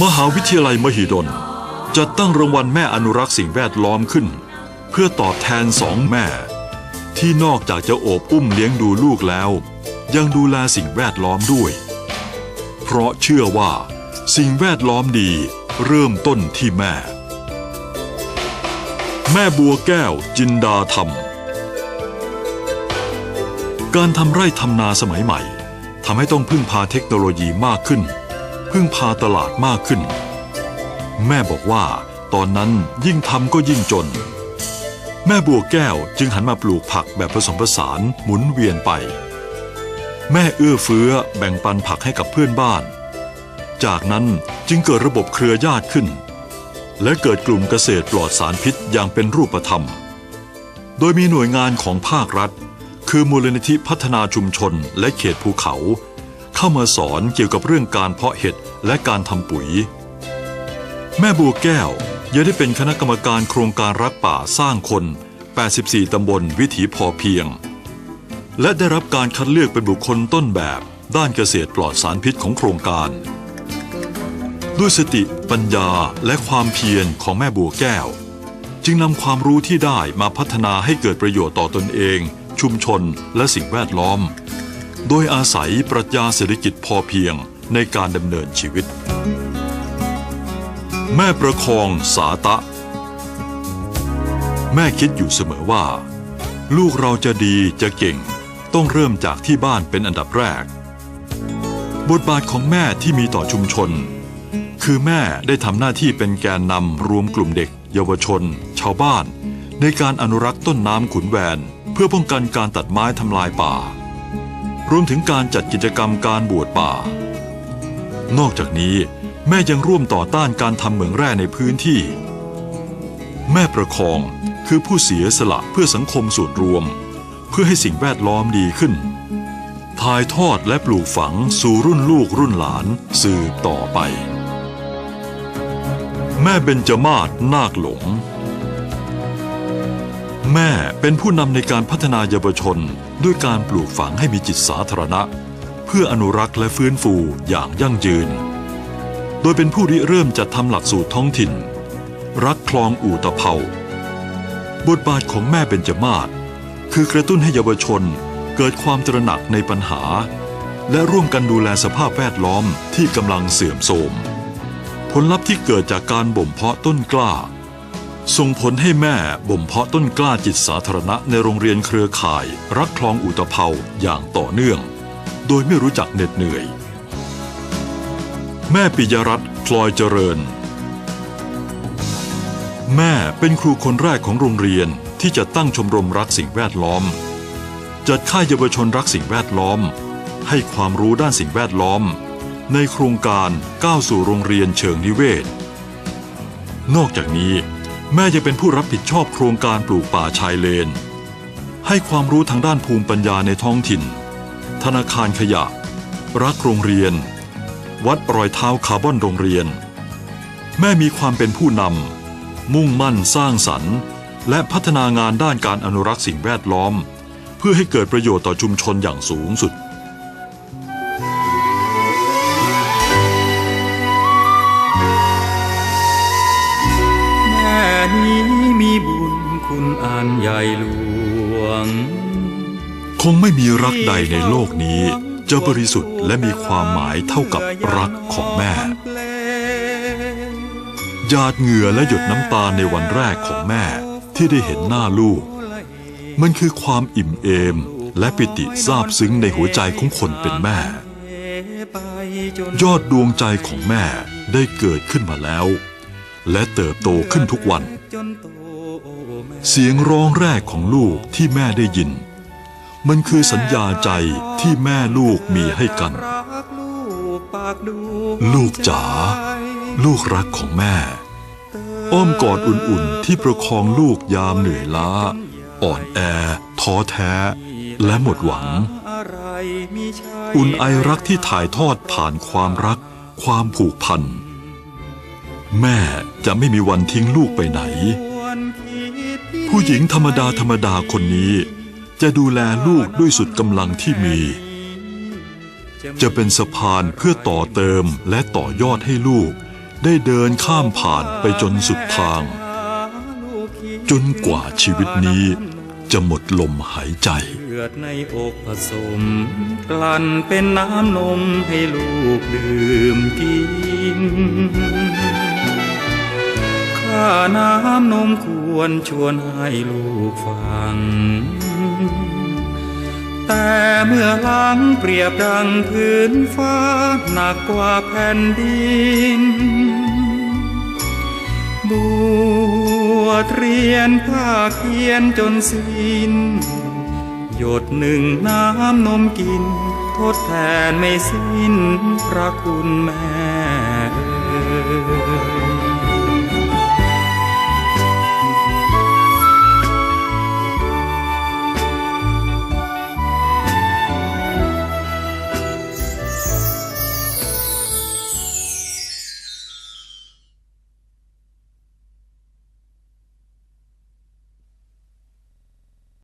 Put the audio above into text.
มหาวิทยาลัยมหิดลจัดตั้งรางวัลแม่อนุรักษ์สิ่งแวดล้อมขึ้น เพื่อตอบแทนสองแม่ ที่นอกจากจะโอบอุ้มเลี้ยงดูลูกแล้ว ยังดูแลสิ่งแวดล้อมด้วย เพราะเชื่อว่า สิ่งแวดล้อมดีเริ่มต้นที่แม่ แม่บัวแก้วจินดาธรรม การทำไร่ทำนาสมัยใหม่ทำให้ต้องพึ่งพาเทคโนโลยีมากขึ้น พึ่งพาตลาดมากขึ้น แม่บอกว่า ตอนนั้นยิ่งทำก็ยิ่งจน แม่บัวแก้วจึงหันมาปลูกผักแบบผสมผสานหมุนเวียนไป แม่เอื้อเฟื้อแบ่งปันผักให้กับเพื่อนบ้าน จากนั้นจึงเกิดระบบเครือญาติขึ้น และเกิดกลุ่มเกษตรปลอดสารพิษอย่างเป็นรูปธรรม โดยมีหน่วยงานของภาครัฐ คือมูลนิธิพัฒนาชุมชนและเขตภูเขา เข้ามาสอนเกี่ยวกับเรื่องการเพาะเห็ดและการทำปุ๋ย แม่บัวแก้วยังได้เป็นคณะกรรมการโครงการรักป่าสร้างคน 84 ตำบลวิถีพอเพียง และได้รับการคัดเลือกเป็นบุคคลต้นแบบด้านเกษตรปลอดสารพิษของโครงการ ด้วยสติปัญญาและความเพียรของแม่บัวแก้ว จึงนำความรู้ที่ได้มาพัฒนาให้เกิดประโยชน์ต่อตนเอง ชุมชนและสิ่งแวดล้อม โดยอาศัยปรัชญาเศรษฐกิจพอเพียงในการดำเนินชีวิต แม่ประคองสาตะ แม่คิดอยู่เสมอว่า ลูกเราจะดีจะเก่ง ต้องเริ่มจากที่บ้านเป็นอันดับแรก บทบาทของแม่ที่มีต่อชุมชน คือแม่ได้ทำหน้าที่เป็นแกนนำรวมกลุ่มเด็ก เยาวชน ชาวบ้าน ในการอนุรักษ์ต้นน้ำขุนแวน เพื่อป้องกันการตัดไม้ทำลายป่า รวมถึงการจัดกิจกรรมการบวชป่า นอกจากนี้แม่ยังร่วมต่อต้านการทำเหมืองแร่ในพื้นที่ แม่ประคองคือผู้เสียสละเพื่อสังคมส่วนรวม เพื่อให้สิ่งแวดล้อมดีขึ้น ถ่ายทอดและปลูกฝังสู่รุ่นลูกรุ่นหลานสืบต่อไป แม่เบญจมาศนาคหลง แม่เป็นผู้นำในการพัฒนาเยาวชน ด้วยการปลูกฝังให้มีจิตสาธารณะ เพื่ออนุรักษ์และฟื้นฟูอย่างยั่งยืน โดยเป็นผู้ริเริ่มจัดทำหลักสูตรท้องถิ่น รักคลองอู่ตะเภาบทบาทของแม่เบญจมาศคือกระตุ้นให้เยาวชนเกิดความตระหนักในปัญหา และร่วมกันดูแลสภาพแวดล้อมที่กำลังเสื่อมโทรมผลลัพธ์ที่เกิดจากการบ่มเพาะต้นกล้า ส่งผลให้แม่บ่มเพาะต้นกล้าจิตสาธารณะในโรงเรียนเครือข่าย รักคลองอุตภเปาอย่างต่อเนื่อง โดยไม่รู้จักเหน็ดเหนื่อย แม่ปิยรัตน์พลอยเจริญ แม่เป็นครูคนแรกของโรงเรียนที่จะตั้งชมรมรักสิ่งแวดล้อม จัดค่ายเยาวชนรักสิ่งแวดล้อม ให้ความรู้ด้านสิ่งแวดล้อม ในโครงการก้าวสู่โรงเรียนเชิงนิเวศ นอกจากนี้ แม่ยังเป็นผู้รับผิดชอบโครงการปลูกป่าชายเลน ให้ความรู้ทางด้านภูมิปัญญาในท้องถิ่น ธนาคารขยะ รักโรงเรียน วัดรอยเท้าคาร์บอนโรงเรียน แม่มีความเป็นผู้นำมุ่งมั่นสร้างสรรค์ และพัฒนางานด้านการอนุรักษ์สิ่งแวดล้อม เพื่อให้เกิดประโยชน์ต่อชุมชนอย่างสูงสุด ใหญ่หลวง คงไม่มีรักใดในโลกนี้ จะบริสุทธิ์และมีความหมายเท่ากับรักของแม่หยาดเหงื่อและหยดน้ำตาในวันแรกของแม่ที่ได้เห็นหน้าลูก มันคือความอิ่มเอม และปิติซาบซึ้งในหัวใจของคนเป็นแม่ ยอดดวงใจของแม่ได้เกิดขึ้นมาแล้ว และเติบโตขึ้นทุกวัน เสียงร้องแรกของลูกที่แม่ได้ยิน มันคือสัญญาใจที่แม่ลูกมีให้กัน ลูกจ๋าลูกรักของแม่ อ้อมกอดอุ่นๆที่ประคองลูกยามเหนื่อยล้า อ่อนแอ ท้อแท้ และหมดหวัง อุ่นไอรักที่ถ่ายทอดผ่านความรัก ความผูกพันแม่ จะไม่มีวันทิ้งลูกไปไหน ผู้หญิงธรรมดาธรรมดาคนนี้ จะดูแลลูกด้วยสุดกำลังที่มี จะเป็นสะพานเพื่อต่อเติมและต่อยอดให้ลูก ได้เดินข้ามผ่านไปจนสุดทาง จนกว่าชีวิตนี้จะหมดลมหายใจเลือดในอกผสม กลั่นเป็นน้ำนมให้ลูกดื่มกิน ข้าน้ำนมควรชวนให้ลูกฟัง แต่เมื่อหลังเปรียบดังพื้นฟ้าหนักกว่าแผ่นดินบวชเรียนภาคเพียนจนสิ้น หยดหนึ่งน้ำนมกิน ทดแทนไม่สิ้นพระคุณแม่เอ่ย